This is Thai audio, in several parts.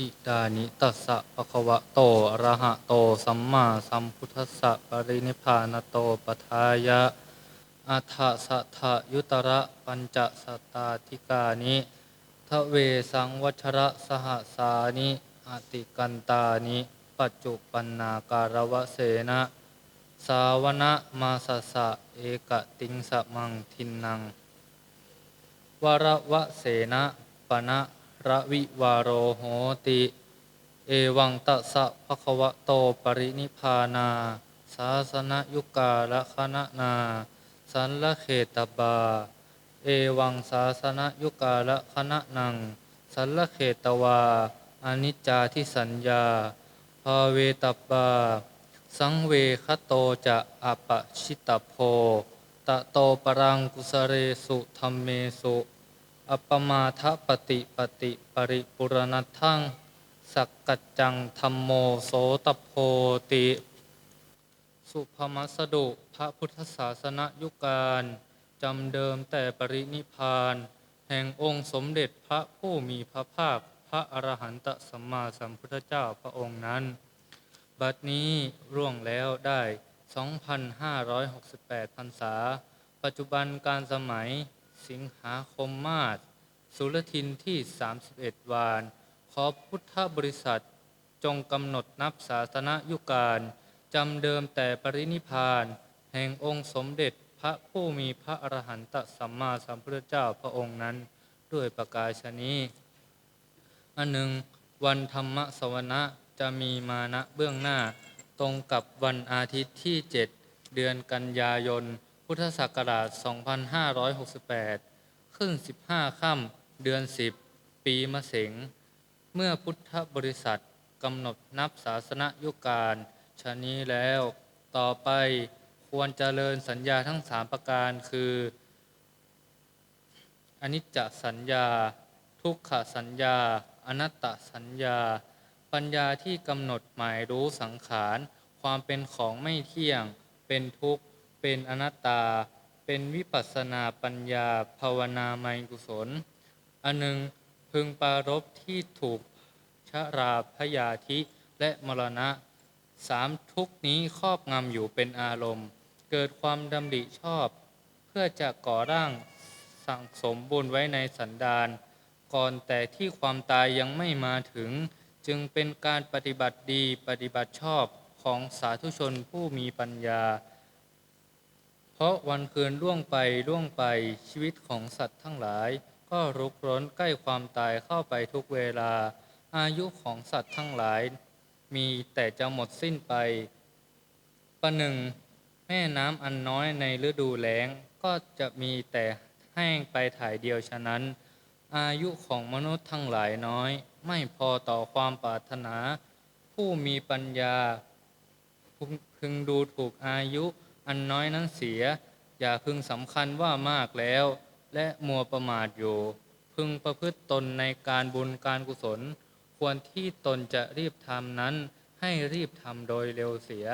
อิดานิตัสสะภะคะวะโตอะระหะโต สัมมาสัมพุทธัสสะปรินิพพานโตปทายะอัฏฐสัทธยุตระปัญจสัตตาธิกานิทเวสังวัชระสหสานิอติกันตานิ ปัจจุปันนาการวะเสนะสาวนะมาสสะเอกติงสะมังทินนัง วรวะเสนะปณะ ระวิวาโรโหติ เอวังตัสะภะคะวะโตปรินิพานา สาสนยุกาละคณะนา สันละเขตบา เอวังสาสนยุกาละคณะนัง สันละเขตวา อนิจจาทิสัญญา ภาเวตบา สังเวคโตจะอปปชิตโพ ตะโตปรังกุสเรสุธรรมเมสุ อัปมาทปฏิปฏิปริปุรณทังสักกัจจังธรรมโมโสตโพติ สุภมัสดุพระพุทธศาสนยุการจำเดิมแต่ปรินิพพาน แห่งองค์สมเด็จพระผู้มีพระภาค พระอรหันตสัมมาสัมพุทธเจ้าพระองค์นั้น บัดนี้ร่วงแล้วได้ 2,568พรรษา ปัจจุบันการสมัย สิงหาคมมาศสุรทินที่ 31 วาน ขอพุทธบริษัทจงกำหนดนับศาสนายุการจำเดิมแต่ปรินิพพาน แห่งองค์สมเด็จพระผู้มีพระอรหันตสัมมาสัมพุทธเจ้าพระองค์นั้นด้วยประกาศนี้ อันหนึ่ง วันธรรมสวนะจะมีมาณเบื้องหน้า ตรงกับวันอาทิตย์ที่ 7 เดือนกันยายน พุทธศักราช 2568 ขึ้น 15 ค่ำเดือน 10 ปีมะเสง เมื่อพุทธบริษัทกำหนดนับศาสนยุการชะนี้แล้ว ต่อไปควรเจริญสัญญาทั้งสามประการคืออนิจจสัญญา ทุกขสัญญา อนัตตสัญญา ปัญญาที่กำหนดหมายรู้สังขาร ความเป็นของไม่เที่ยง เป็นทุกข์ เป็นอนัตตา เป็นวิปัสสนาปัญญาภาวนาไมกุศล อันหนึ่งพึงปรารบที่ถูกชราพยาธิและมรณะสามทุกนี้ครอบงำอยู่เป็นอารมณ์ เกิดความดำริชอบ เพื่อจะก่อร่างสั่งสมบุญไว้ในสันดานก่อนแต่ที่ความตายยังไม่มาถึง จึงเป็นการปฏิบัติดีปฏิบัติชอบของสาธุชนผู้มีปัญญา เพราะวันคืนล่วงไปล่วงไปชีวิตของสัตว์ทั้งหลาย ก็รุกร้นใกล้ความตายเข้าไปทุกเวลา อายุของสัตว์ทั้งหลาย มีแต่จะหมดสิ้นไป ประหนึ่ง แม่น้ำอันน้อยในฤดูแล้งก็จะมีแต่แห้งไปถ่ายเดียวฉะนั้น อายุของมนุษย์ทั้งหลายน้อย ไม่พอต่อความปรารถนา ผู้มีปัญญาพึงพึงดูถูกอายุ อันน้อยนั้นเสีย อย่าพึงสำคัญว่ามากแล้ว และมัวประมาทอยู่ พึงประพฤติตนในการบุญการกุศล ควรที่ตนจะรีบทำนั้น ให้รีบทำโดยเร็วเสีย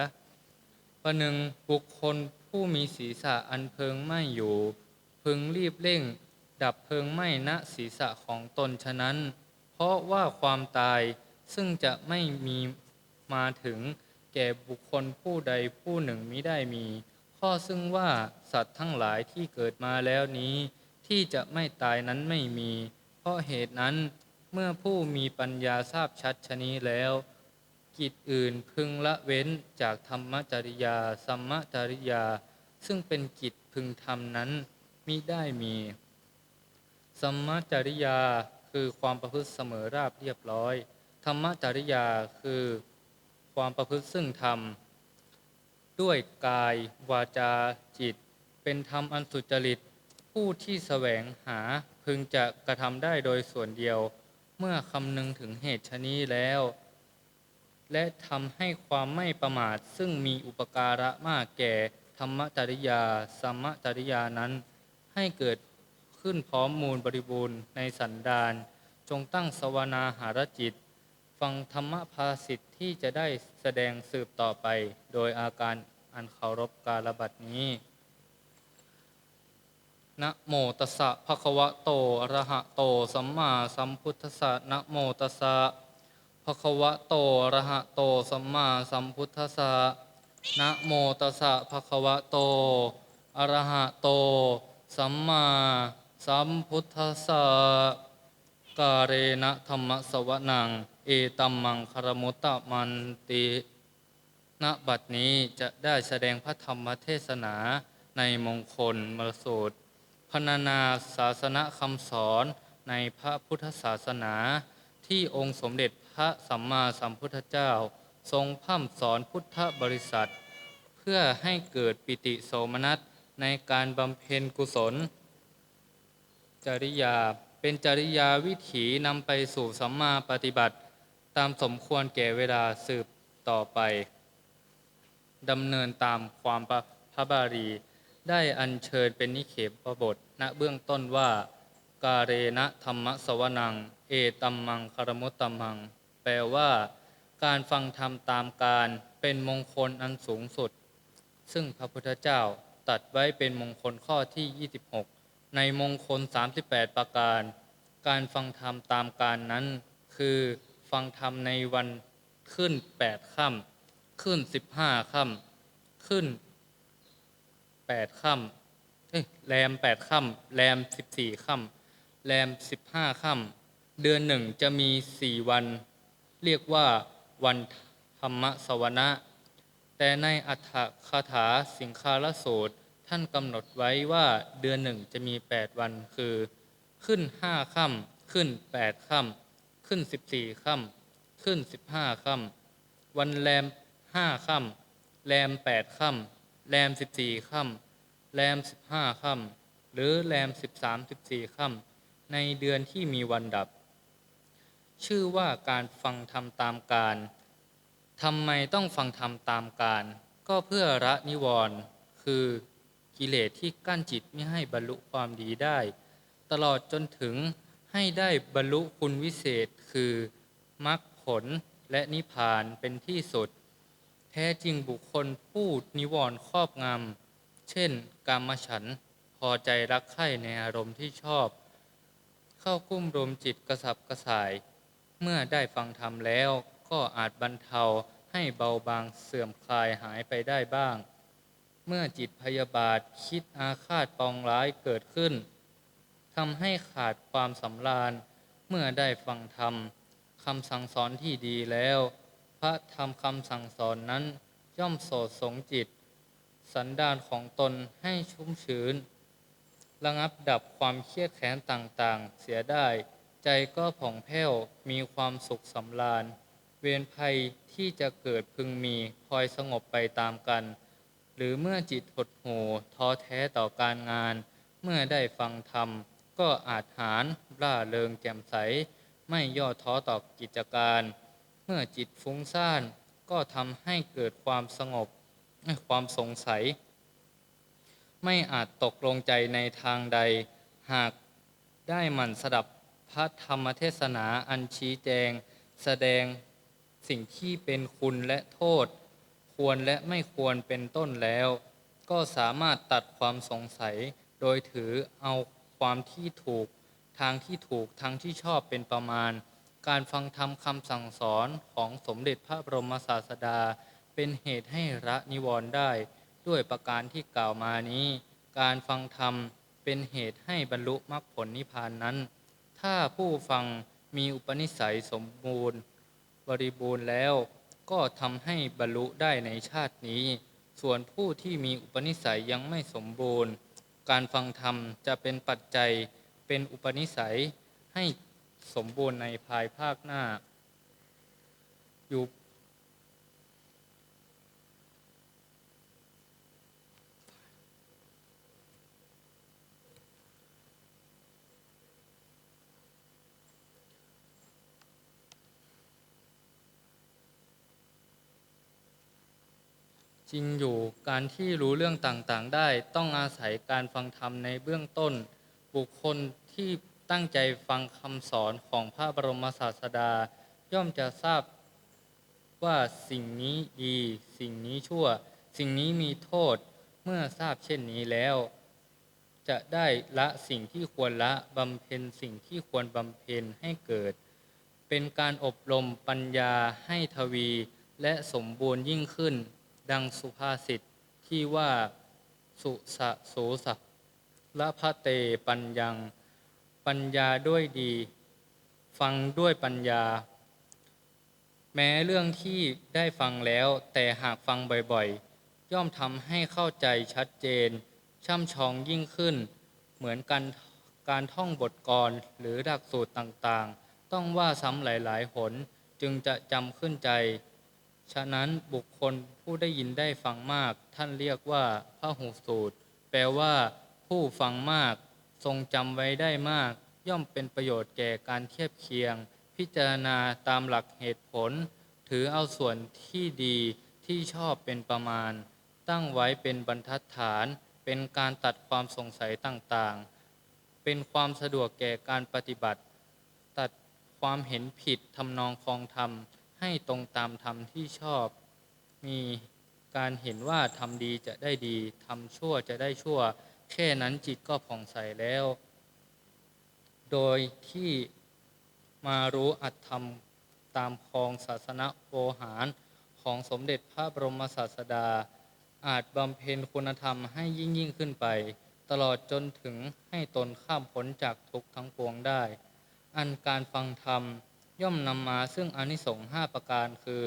ประหนึ่งบุคคลผู้มีศีรษะอันเพลิงไหม้อยู่ พึงรีบเร่ง ดับเพลิงไหม้ณศีรษะของตนฉะนั้น เพราะว่าความตายซึ่งจะไม่มีมาถึง แก่บุคคลผู้ใดผู้หนึ่งมิได้มี ข้อซึ่งว่าสัตว์ทั้งหลายที่เกิดมาแล้วนี้ ที่จะไม่ตายนั้นไม่มี เพราะเหตุนั้นเมื่อผู้มีปัญญาทราบชัดชะนี้แล้ว กิจอื่นพึงละเว้นจากธรรมจริยา สัมมจริยา ซึ่งเป็นกิจพึงทำนั้นมิได้มี สัมมจริยาคือความประพฤติเสมอราบเรียบร้อย ธรรมจริยาคือ ความประพฤติซึ่งธรรม ด้วยกายวาจาจิต เป็นธรรมอันสุจริต ผู้ที่แสวงหาพึงจะกระทำได้โดยส่วนเดียว เมื่อคำนึงถึงเหตุชะนี้แล้ว และทำให้ความไม่ประมาทซึ่งมีอุปการะมากแก่ ธรรมจริยาสัมมจริยานั้น ให้เกิดขึ้นพร้อมมูลบริบูรณ์ในสันดานจงตั้งสวนาหารจิต ฟังธรรมภาสิทธิ์ที่จะได้แสดงสืบต่อไป โดยอาการอันเคารพการบัดนี้นะโมตัสสะภะคะวะโตอะระหะโต สัมมาสัมพุทธัสสะนะโมตัสสะภคะวะโตอะระหะโต สัมมาสัมพุทธัสสะนะโมตัสสะภคะวะโตอะระหะโต สัมมาสัมพุทธัสสะกาเรนะธรรมสวนัง เอตัมมังคารมุตตะมันติณบัดนี้จะได้แสดงพระธรรมเทศนาในมงคลมรสูตรพรรณนาศาสนคำสอนในพระพุทธศาสนาที่องค์สมเด็จพระสัมมาสัมพุทธเจ้า ทรงพร่ำสอนพุทธบริษัท เพื่อให้เกิดปิติโสมนัสในการบำเพ็ญกุศล จริยาเป็นจริยาวิถีนำไปสู่สัมมาปฏิบัติ ตามสมควรแก่เวลาสืบต่อไปดำเนินตามความพระพบาลีได้อัญเชิญเป็นนิเขปประบท ณเบื้องต้นว่า กาเรณธรรมสวนัง เอตัมมังคารมุตตัมมัง แปลว่า การฟังธรรมตามการเป็นมงคลอันสูงสุด ซึ่งพระพุทธเจ้าตัดไว้เป็นมงคลข้อที่ 26 ในมงคล 38 ประการ การฟังธรรมตามการนั้น คือ ฟังธรรมในวันขึ้น8ค่ำขึ้น15ค่ำขึ้น8ค่ำเอ้ยแรม8ค่ำแรม14ค่ำแรม15ค่ำเดือนหนึ่งจะมี4วัน เรียกว่าวันธรรมสวนะ แต่ในอัฏฐคาถาสิงคาลสูตท่านกำหนดไว้ว่าเดือนหนึ่งจะมี8วันคือ ขึ้น5ค่ำขึ้น8ค่ำ ขึ้น14ค่ำขึ้น15ค่ำวันแรม5ค่ำแรม8ค่ำแรม14ค่ำแรม15ค่ำหรือแรม13 14ค่ำในเดือนที่มีวันดับ ชื่อว่าการฟังธรรมตามการทำไมต้องฟังธรรมตามการ ก็เพื่อละนิวรณ์คือกิเลสที่กั้นจิตไม่ให้บรรลุความดีได้ ตลอดจนถึง ให้ได้บรรลุคุณวิเศษคือมรรคผลและนิพพานเป็นที่สุด แท้จริงบุคคลผู้นิวรณ์ครอบงำ เช่น กามฉันพอใจรักใคร่ในอารมณ์ที่ชอบ เข้ากุ้มรมจิตกระสับกระส่าย เมื่อได้ฟังธรรมแล้วก็อาจบรรเทาให้เบาบางเสื่อมคลายหายไปได้บ้าง เมื่อจิตพยาบาทคิดอาฆาตปองร้ายเกิดขึ้น ทำให้ขาดความสำราญเมื่อได้ฟังธรรมคำสั่งสอนที่ดีแล้ว พระธรรมคำสั่งสอนนั้นย่อมโสดสงจิต สันดานของตนให้ชุ่มชื้น ระงับดับความเครียดแค้นต่างๆ เสียได้ ใจก็ผ่องแผ้วมีความสุขสำราญ เวรภัยที่จะเกิดพึงมีคอยสงบไปตามกัน หรือเมื่อจิตหดหู่ท้อแท้ต่อการงาน เมื่อได้ฟังธรรม ก็อาจหารร่าเริงแจ่มใส ไม่ย่อท้อต่อกิจการ เมื่อจิตฟุ้งซ่านก็ทำให้เกิดความสงบความสงสัย ไม่อาจตกลงใจในทางใด หากได้หมั่นสดับพระธรรมเทศนาอันชี้แจง แสดงสิ่งที่เป็นคุณและโทษ ควรและไม่ควรเป็นต้นแล้ว ก็สามารถตัดความสงสัยโดยถือเอา ความที่ถูกทางที่ถูกทางที่ชอบเป็นประมาณ การฟังธรรมคำสั่งสอนของสมเด็จพระบรมศาสดา เป็นเหตุให้ละนิวรณ์ได้ ด้วยประการที่กล่าวมานี้ การฟังธรรมเป็นเหตุให้บรรลุมรรคผลนิพพานนั้น ถ้าผู้ฟังมีอุปนิสัยสมบูรณ์ บริบูรณ์แล้ว ก็ทำให้บรรลุได้ในชาตินี้ ส่วนผู้ที่มีอุปนิสัยยังไม่สมบูรณ์ การฟังธรรมจะเป็นปัจจัยเป็นอุปนิสัยให้สมบูรณ์ในภายภาคหน้า อยู่ จริงอยู่การที่รู้เรื่องต่างๆ ได้ต้องอาศัยการฟังธรรมในเบื้องต้น บุคคลที่ตั้งใจฟังคำสอนของพระบรมศาสดา ย่อมจะทราบว่าสิ่งนี้ดี สิ่งนี้ชั่ว สิ่งนี้มีโทษเมื่อทราบเช่นนี้แล้ว จะได้ละสิ่งที่ควรละบำเพ็ญสิ่งที่ควรบำเพ็ญให้เกิด เป็นการอบรมปัญญาให้ทวีและสมบูรณ์ยิ่งขึ้น ดังสุภาษิตที่ว่าสุสะโสสะละพะเตปัญญัง ปัญญาด้วยดี ฟังด้วยปัญญา แม้เรื่องที่ได้ฟังแล้ว แต่หากฟังบ่อยๆ ย่อมทำให้เข้าใจชัดเจน ช่ำชองยิ่งขึ้น เหมือนกันการท่องบทกลหรือหลักสูตรต่างๆ ต้องว่าซ้ำหลายๆหน จึงจะจำขึ้นใจ ฉะนั้นบุคคลผู้ได้ยินได้ฟังมาก ท่านเรียกว่าพระหูสูตร แปลว่า ผู้ฟังมาก ทรงจำไว้ได้มาก ย่อมเป็นประโยชน์แก่การเทียบเคียง พิจารณาตามหลักเหตุผล ถือเอาส่วนที่ดีที่ชอบเป็นประมาณ ตั้งไว้เป็นบรรทัดฐาน เป็นการตัดความสงสัยต่างๆ เป็นความสะดวกแก่การปฏิบัติ ตัดความเห็นผิดทำนองคลองธรรม ให้ตรงตามธรรมที่ชอบ มีการเห็นว่าทำดีจะได้ดีทำชั่วจะได้ชั่ว แค่นั้นจิตก็ผ่องใสแล้ว โดยที่มารู้อัตธรรมตามคองศาสนาโวหารของสมเด็จพระบรมศาสดา อาจบำเพ็ญคุณธรรมให้ยิ่งยิ่งขึ้นไป ตลอดจนถึงให้ตนข้ามพ้นจากทุกข์ทั้งปวงได้ อันการฟังธรรม ย่อมนำมาซึ่งอนิสงส์ห้าประการคือ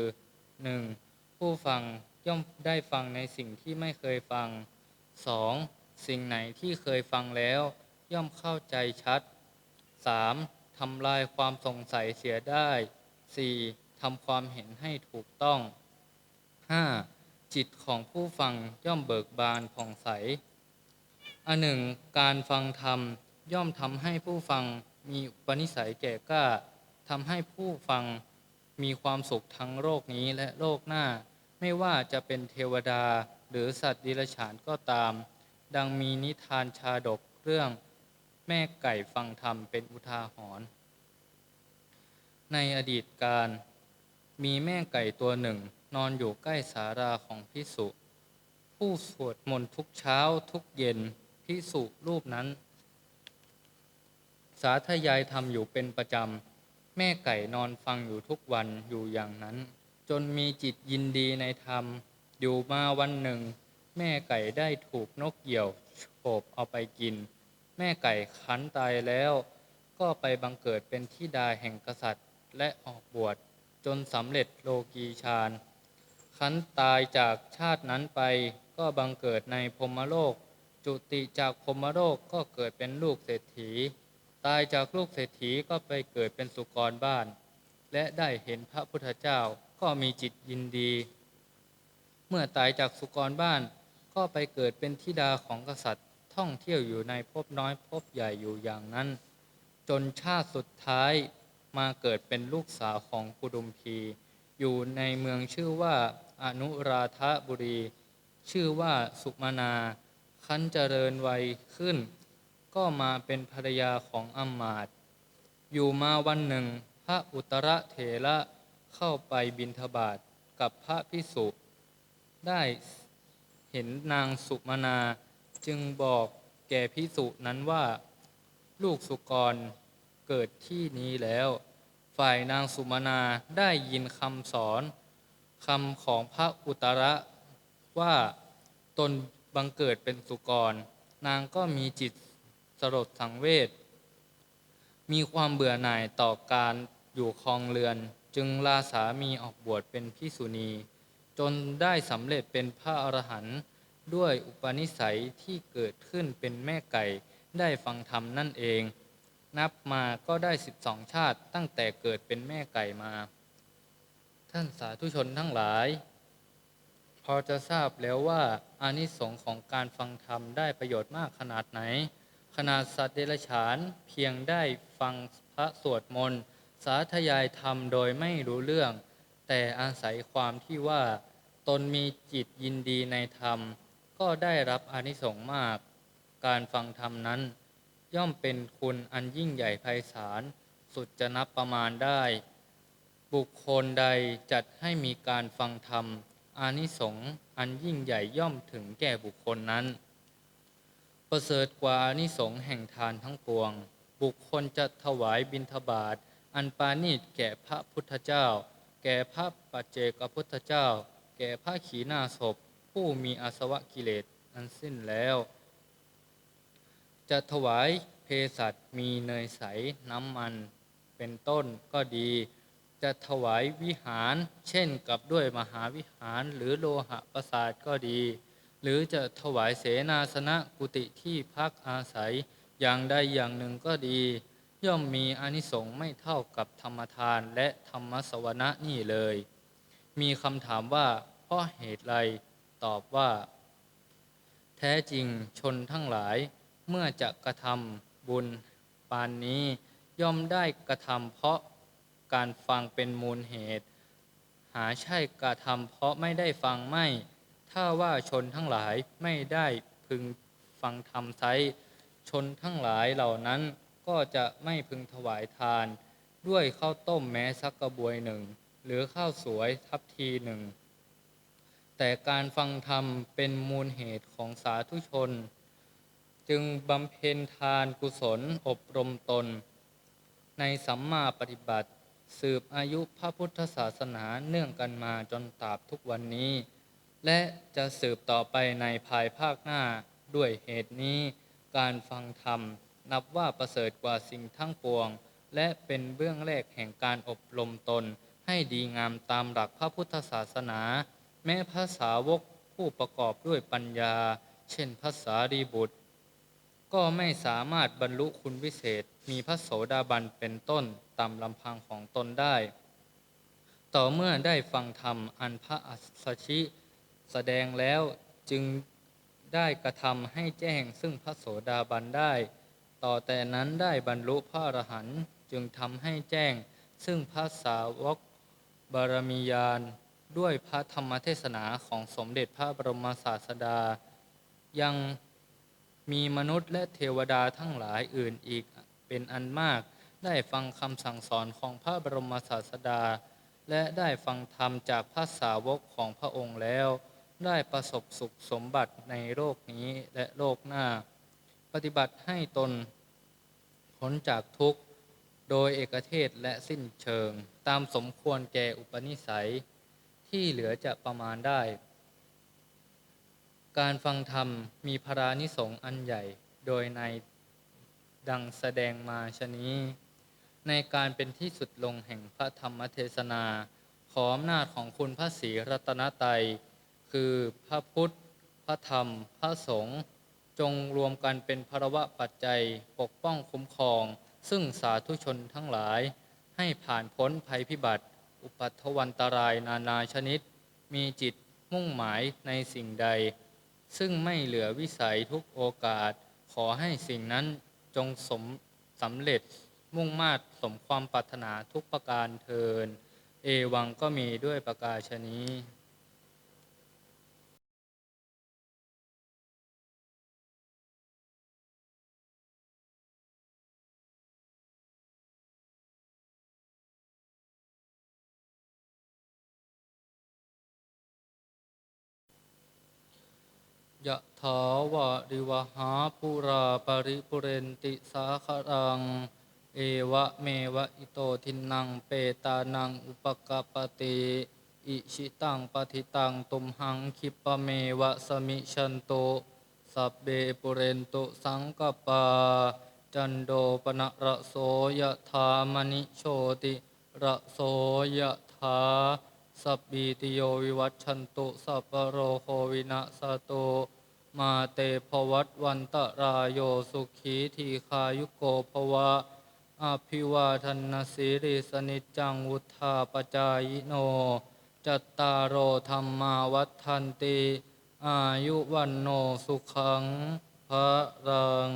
1. ผู้ฟังย่อมได้ฟังในสิ่งที่ไม่เคยฟัง 2. สิ่งไหนที่เคยฟังแล้ว ย่อมเข้าใจชัด 3. ทำลายความสงสัยเสียได้ 4. ทำความเห็นให้ถูกต้อง 5. จิตของผู้ฟังย่อมเบิกบานผ่องใส อันหนึ่ง การฟังธรรมย่อมทำให้ผู้ฟังมีปนิสัยแก่กล้า ทำให้ผู้ฟังมีความสุขทั้งโลกนี้และโลกหน้า ไม่ว่าจะเป็นเทวดาหรือสัตว์ดิลฉานก็ตาม ดังมีนิทานชาดกเรื่อง แม่ไก่ฟังธรรมเป็นอุทาหรณ์ในอดีตการ มีแม่ไก่ตัวหนึ่ง นอนอยู่ใกล้สาราของพิสุผู้สวดมนต์ทุกเช้าทุกเย็นพิสุรูปนั้น สาธยายทำอยู่เป็นประจำ แม่ไก่นอนฟังอยู่ทุกวันอยู่อย่างนั้น จนมีจิตยินดีในธรรม อยู่มาวันหนึ่ง แม่ไก่ได้ถูกนกเหยี่ยวโฉบเอาไปกิน แม่ไก่ขันตายแล้ว ก็ไปบังเกิดเป็นธิดาแห่งกษัตริย์ และออกบวชจนสำเร็จโลกีฌานขันตายจากชาตินั้นไปก็บังเกิดในพรหมโลก จุติจากพรหมโลกก็เกิดเป็นลูกเศรษฐี ตายจากลูกเศรษฐีก็ไปเกิดเป็นสุกรบ้าน และได้เห็นพระพุทธเจ้าก็มีจิตยินดี เมื่อตายจากสุกรบ้าน ก็ไปเกิดเป็นธิดาของกษัตริย์ท่องเที่ยวอยู่ในภพน้อยภพใหญ่อยู่อย่างนั้น จนชาติสุดท้ายมาเกิดเป็นลูกสาวของกุดุมพีอยู่ในเมืองชื่อว่าอนุราธบุรี ชื่อว่าสุมานา คันเจริญวัยขึ้น ก็มาเป็นภรรยาของอมาตย์อยู่มาวันหนึ่ง พระอุตระเถระเข้าไปบิณฑบาตกับพระพิสุได้เห็นนางสุมานาจึงบอกแก่พิสุนั้นว่า ลูกสุกรเกิดที่นี้แล้ว ฝ่ายนางสุมานาได้ยินคำสอนคำของพระอุตระว่าตนบังเกิดเป็นสุกร นางก็มีจิต สลดสังเวช มีความเบื่อหน่ายต่อการอยู่ครองเรือน จึงลาสามีออกบวชเป็นพิสุณี จนได้สำเร็จเป็นพระอรหันต์ด้วยอุปนิสัยที่เกิดขึ้นเป็นแม่ไก่ได้ฟังธรรมนั่นเอง นับมาก็ได้12ชาติตั้งแต่เกิดเป็นแม่ไก่มา ท่านสาธุชนทั้งหลาย พอจะทราบแล้วว่าอานิสงส์ของการฟังธรรมได้ประโยชน์มากขนาดไหน ขนาดสัตว์เดรัจฉานเพียงได้ฟังพระสวดมนต์สาธยายธรรมโดยไม่รู้เรื่อง แต่อาศัยความที่ว่าตนมีจิตยินดีในธรรม ก็ได้รับอนิสงส์มาก การฟังธรรมนั้น ย่อมเป็นคุณอันยิ่งใหญ่ไพศาลสุดจะนับประมาณได้ บุคคลใดจัดให้มีการฟังธรรมอานิสงส์อันยิ่งใหญ่ย่อมถึงแก่บุคคลนั้น ประเสริฐกว่าอานิสงส์แห่งทานทั้งปวง บุคคลจะถวายบิณฑบาตอันปาณีตแก่พระพุทธเจ้า แก่พระปัจเจกพุทธเจ้า แก่พระขีณาสพ ผู้มีอาสวะกิเลสอันสิ้นแล้ว จะถวายเภสัชมีเนยใสน้ำมัน เป็นต้นก็ดี จะถวายวิหาร เช่นกับด้วยมหาวิหารหรือโลหะประสาทก็ดี หรือจะถวายเสนาสนะกุฏิที่พักอาศัยอย่างใดอย่างหนึ่งก็ดี ย่อมมีอนิสงส์ไม่เท่ากับธรรมทานและธรรมสวนะนี่เลย มีคำถามว่า เพราะเหตุไรตอบว่า แท้จริงชนทั้งหลาย เมื่อจะกระทำบุญปานนี้ ย่อมได้กระทำเพราะการฟังเป็นมูลเหตุ หาใช่กระทำเพราะไม่ได้ฟังไม่ ถ้าว่าชนทั้งหลายไม่ได้พึงฟังธรรมไซชนทั้งหลายเหล่านั้นก็จะไม่พึงถวายทาน ด้วยข้าวต้มแม้สักกระบวยหนึ่ง หรือข้าวสวยทัพทีหนึ่ง แต่การฟังธรรมเป็นมูลเหตุของสาธุชน จึงบำเพ็ญทานกุศลอบรมตน ในสัมมาปฏิบัติ สืบอายุพระพุทธศาสนาเนื่องกันมาจนตราบทุกวันนี้ และจะสืบต่อไปในภายภาคหน้าด้วยเหตุนี้ การฟังธรรม นับว่าประเสริฐกว่าสิ่งทั้งปวง และเป็นเบื้องแรกแห่งการอบรมตน ให้ดีงามตามหลักพระพุทธศาสนา แม้ภาษาวกผู้ประกอบด้วยปัญญา เช่นภาษารีบุตร ก็ไม่สามารถบรรลุคุณวิเศษ มีพระโสดาบันเป็นต้นตามลำพังของตนได้ ต่อเมื่อได้ฟังธรรมอันพระอัสสชิ แสดงแล้วจึงได้กระทำให้แจ้งซึ่งพระโสดาบันได้ ต่อแต่นั้นได้บรรลุพระอรหันต์จึงทำให้แจ้ง ซึ่งพระสาวกบารมียานด้วยพระธรรมเทศนาของสมเด็จพระบรมศาสดา ยังมีมนุษย์และเทวดาทั้งหลายอื่นอีกเป็นอันมาก ได้ฟังคำสั่งสอนของพระบรมศาสดา และได้ฟังธรรมจากพระสาวกของพระองค์แล้ว ได้ประสบสุขสมบัติในโลกนี้และโลกหน้า ปฏิบัติให้ตนพ้นจากทุกข์โดยเอกเทศและสิ้นเชิง ตามสมควรแก่อุปนิสัย ที่เหลือจะประมาณได้ การฟังธรรมมีพรานิสงอันใหญ่ โดยในดังแสดงมาชนี้ ในการเป็นที่สุดลงแห่งพระธรรมเทศนา ขออำนาจของคุณพระศรีรัตนตรัย คือพระพุทธ พระธรรม พระสงฆ์จงรวมกันเป็นพรวะปัจจัยปกป้องคุ้มครอง ซึ่งสาธุชนทั้งหลาย ให้ผ่านพ้นภัยพิบัติ อุปัตวันตรายนานาชนิด มีจิตมุ่งหมายในสิ่งใด ซึ่งไม่เหลือวิสัยทุกโอกาส ขอให้สิ่งนั้นจงสมสำเร็จมุ่งมาตสมความปรารถนาทุกประการเทิน เอวังก็มีด้วยประกาศนี้ ยะถาวะริวหาปุราปริปุเรนติสาคารัง เอวะเมวะอิโตทินังเปตานังอุปกปปติอิชิตังปฏิตังตุมหังคิปะเมวะสมิชันโตสัพเบปุเรนตุสังกปา จันโดปนะระโสยะธามณิโชติระโสยะธา สัพพีติโยวิวัชชันตุสัพพโรโควินาสตุมาเตภวัตวันตรายโยสุขีทีคายุโกภวะอภิวาทนาสิริสนิจจังวุธาปจายโน จัตตารโอธรรมาวัฏทันติ อายุวันโนสุขังพระรัง